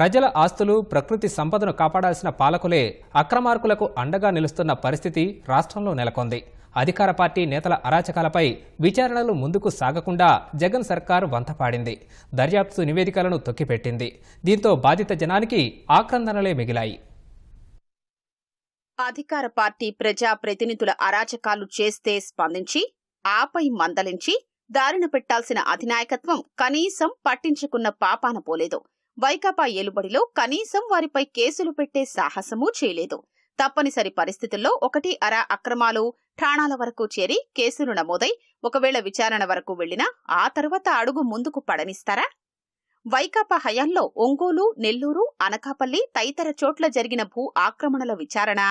ప్రజల ఆస్తులు ప్రకృతి సంపదను కాపాడాల్సిన పాలకులే అక్రమార్కులకు అండగా నిలుస్తున్న పరిస్థితి రాష్ట్రంలో నెలకొంది. అధికార పార్టీ నేతల అరాచకాలపై విచారణలు ముందుకు సాగకుండా జగన్ సర్కార్ వంతపాడింది. దర్యాప్తు నివేదికలను తొక్కిపెట్టింది. దీంతో బాధిత జనానికి ఆక్రందనలే మిగిలాయి. అధికార పార్టీ ప్రజా ప్రతినిధుల అరాచకాలు చేస్తే స్పందించి ఆపై మందలించి దారిన పెట్టాల్సిన అధినాయకత్వం కనీసం పట్టించుకున్న పాపాన పోలేదు. వైకాపా ఏలుబడిలో కనీసం వారిపై కేసులు పెట్టే సాహసమూ చేయలేదు. తప్పనిసరి పరిస్థితుల్లో ఒకటి అర అక్రమాలు ఠాణాల వరకు చేరి కేసులు నమోదై ఒకవేళ విచారణ వరకు వెళ్ళినా ఆ తర్వాత అడుగు ముందుకు పడనిస్తారా? వైకాపా హయాంలో ఒంగోలు నెల్లూరు అనకాపల్లి తదితర చోట్ల జరిగిన భూ ఆక్రమణల విచారణ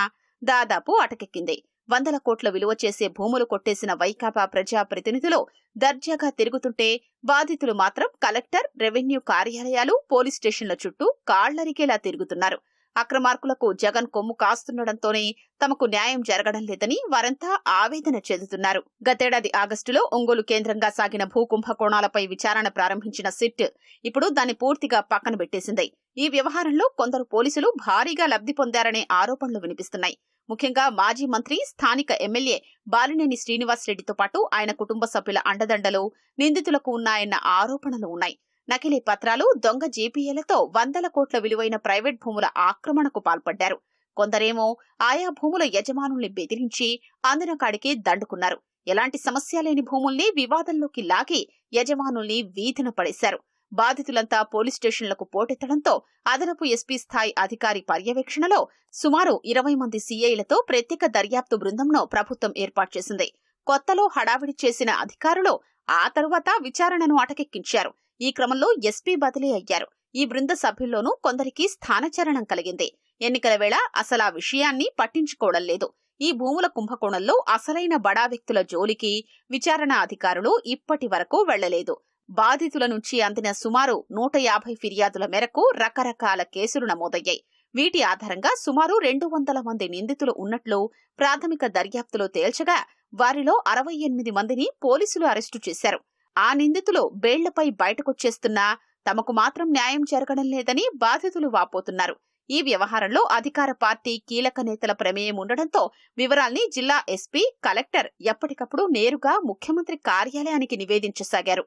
దాదాపు అటకెక్కింది. వందల కోట్ల విలువ చేసే భూములు కొట్టేసిన వైకాపా ప్రజా ప్రతినిధులు దర్జాగా తిరుగుతుంటే బాధితులు మాత్రం కలెక్టర్ రెవెన్యూ కార్యాలయాలు పోలీస్ స్టేషన్ల చుట్టూ కాళ్ళరికేలా తిరుగుతున్నారు. అక్రమార్కులకు జగన్ కొమ్ము కాస్తుండటంతోనే తమకు న్యాయం జరగడం లేదని వారంతా ఆవేదన చెందుతున్నారు. గతేడాది ఆగస్టులో ఒంగోలు కేంద్రంగా సాగిన భూ కుంభకోణాలపై విచారణ ప్రారంభించిన సిట్ ఇప్పుడు దాన్ని పూర్తిగా పక్కన పెట్టేసింది. ఈ వ్యవహారంలో కొందరు పోలీసులు భారీగా లబ్ధి పొందారనే ఆరోపణలు వినిపిస్తున్నాయి. ముఖ్యంగా మాజీ మంత్రి స్థానిక ఎమ్మెల్యే బాలినేని శ్రీనివాస్ రెడ్డితో పాటు ఆయన కుటుంబ సభ్యుల అండదండలు నిందితులకు ఉన్నాయన్న ఆరోపణలు ఉన్నాయి. నకిలీ పత్రాలు దొంగ జీపీఏలతో వందల కోట్ల విలువైన ప్రైవేట్ భూముల ఆక్రమణకు పాల్పడ్డారు. కొందరేమో ఆయా భూముల యజమానుల్ని బెదిరించి అందిన కాడికి దండుకున్నారు. ఎలాంటి సమస్య లేని భూముల్ని వివాదంలోకి లాగి యజమానుల్ని వీధిన పడేశారు. బాధితులంతా పోలీస్ స్టేషన్లకు పోటెత్తడంతో అదనపు ఎస్పీ స్థాయి అధికారి పర్యవేక్షణలో సుమారు ఇరవై మంది సీఐలతో ప్రత్యేక దర్యాప్తు బృందంను ప్రభుత్వం ఏర్పాటు చేసింది. కొత్తలో హడావిడి చేసిన అధికారులు ఆ తరువాత విచారణను అటకెక్కించారు. ఈ క్రమంలో ఎస్పీ బదిలీ అయ్యారు. ఈ బృంద సభ్యుల్లోనూ కొందరికి స్థానచరణం కలిగింది. ఎన్నికల వేళ అసలు ఆ విషయాన్ని పట్టించుకోవడం లేదు. ఈ భూముల కుంభకోణంలో అసలైన బడా వ్యక్తుల జోలికి విచారణ అధికారులు ఇప్పటి వరకు వెళ్ళలేదు బాధితుల నుంచి అందిన సుమారు నూట యాభై ఫిర్యాదుల మేరకు రకరకాల కేసులు నమోదయ్యాయి. వీటి ఆధారంగా సుమారు రెండు వందల మంది నిందితులు ఉన్నట్లు ప్రాథమిక దర్యాప్తులో తేల్చగా వారిలో అరవై ఎనిమిది మందిని పోలీసులు అరెస్టు చేశారు. ఆ నిందితులు బేళ్ళపై బయటకొచ్చేస్తున్నా తమకు మాత్రం న్యాయం జరగడం లేదని బాధితులు వాపోతున్నారు. ఈ వ్యవహారంలో అధికార పార్టీ కీలక నేతల ప్రమేయం ఉండడంతో వివరాల్ని జిల్లా ఎస్పీ కలెక్టర్ ఎప్పటికప్పుడు నేరుగా ముఖ్యమంత్రి కార్యాలయానికి నివేదించసాగారు.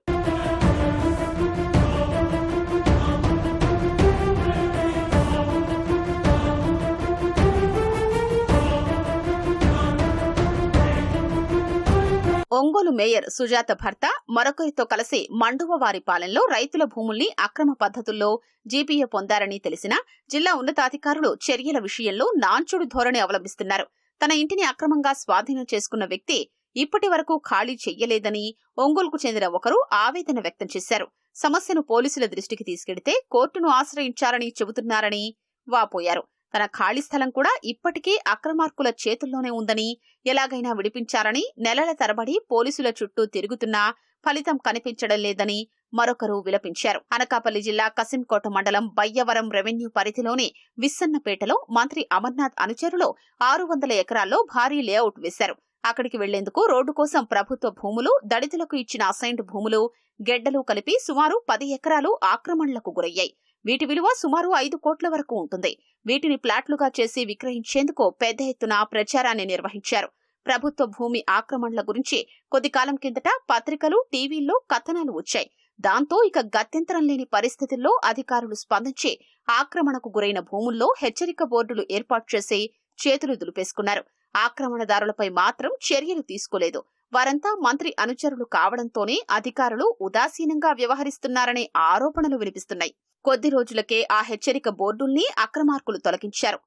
ఒంగోలు మేయర్ సుజాత భర్త మరొకరితో కలిసి మండువవారిపాలెంలో రైతుల భూముల్ని అక్రమ పద్ధతుల్లో జీపీఏ పొందారని తెలిసిన జిల్లా ఉన్నతాధికారులు చర్యల విషయంలో నాంచుడు ధోరణి అవలంబిస్తున్నారు. తన ఇంటిని అక్రమంగా స్వాధీనం చేసుకున్న వ్యక్తి ఇప్పటి వరకు ఖాళీ చెయ్యలేదని ఒంగోలుకు చెందిన ఒకరు ఆవేదన వ్యక్తం చేశారు. సమస్యను పోలీసుల దృష్టికి తీసుకెడితే కోర్టును ఆశ్రయించారని చెబుతున్నారని వాపోయారు. తన ఖాళీ స్థలం కూడా ఇప్పటికీ అక్రమార్కుల చేతుల్లోనే ఉందని ఎలాగైనా విడిపించారని నెలల తరబడి పోలీసుల చుట్టూ తిరుగుతున్నా ఫలితం కనిపించడం లేదని మరొకరు విలపించారు. అనకాపల్లి జిల్లా కసింకోట మండలం బయ్యవరం రెవెన్యూ పరిధిలోని విస్సన్నపేటలో మంత్రి అమర్నాథ్ అనుచరులు ఆరు వందల ఎకరాల్లో భారీ లేఅవుట్ వేశారు. అక్కడికి వెళ్ళేందుకు రోడ్డు కోసం ప్రభుత్వ భూములు దళితులకు ఇచ్చిన అసైన్డ్ భూములు గెడ్డలు కలిపి సుమారు పది ఎకరాలు ఆక్రమణలకు గురయ్యాయి. వీటి విలువ సుమారు ఐదు కోట్ల వరకు ఉంటుంది. వీటిని ప్లాట్లుగా చేసి విక్రయించేందుకు పెద్ద ఎత్తున ప్రచారాన్ని నిర్వహించారు. ప్రభుత్వ భూమి ఆక్రమణల గురించి కొద్ది కాలం కిందట పత్రికలు టీవీల్లో కథనాలు వచ్చాయి. దాంతో ఇక గత్యంతరం లేని పరిస్థితుల్లో అధికారులు స్పందించి ఆక్రమణకు గురైన భూముల్లో హెచ్చరిక బోర్డులు ఏర్పాటు చేసి చేతులు దులిపేసుకున్నారు. ఆక్రమణదారులపై మాత్రం చర్యలు తీసుకోలేదు. వారంతా మంత్రి అనుచరులు కావడంతోనే అధికారులు ఉదాసీనంగా వ్యవహరిస్తున్నారనే ఆరోపణలు వినిపిస్తున్నాయి. కొద్ది రోజులకే ఆ హెచ్చరిక బోర్డుల్ని అక్రమార్కులు తొలగించారు.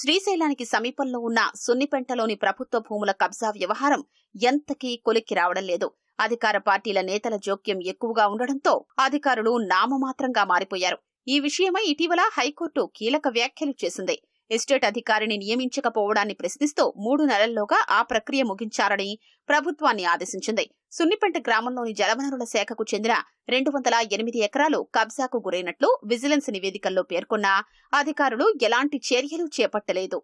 శ్రీశైలానికి సమీపంలో ఉన్న సున్నిపెంటలోని ప్రభుత్వ భూముల కబ్జా వ్యవహారం ఎంతకీ కొలిక్కి రావడం లేదు. అధికార పార్టీల నేతల జోక్యం ఎక్కువగా ఉండడంతో అధికారులు నామమాత్రంగా మారిపోయారు. ఈ విషయమై ఇటీవల హైకోర్టు కీలక వ్యాఖ్యలు చేసింది. ఎస్టేట్ అధికారిని నియమించకపోవడాన్ని ప్రశ్నిస్తూ మూడు నెలల్లోగా ఆ ప్రక్రియ ముగించారని ప్రభుత్వాన్ని ఆదేశించింది. సున్నిపెంట గ్రామంలోని జలవనరుల శాఖకు చెందిన రెండు వందల ఎనిమిది ఎకరాలు కబ్జాకు గురైనట్లు విజిలెన్స్ నివేదికల్లో పేర్కొన్నా అధికారులు ఎలాంటి చర్యలు చేపట్టలేదు.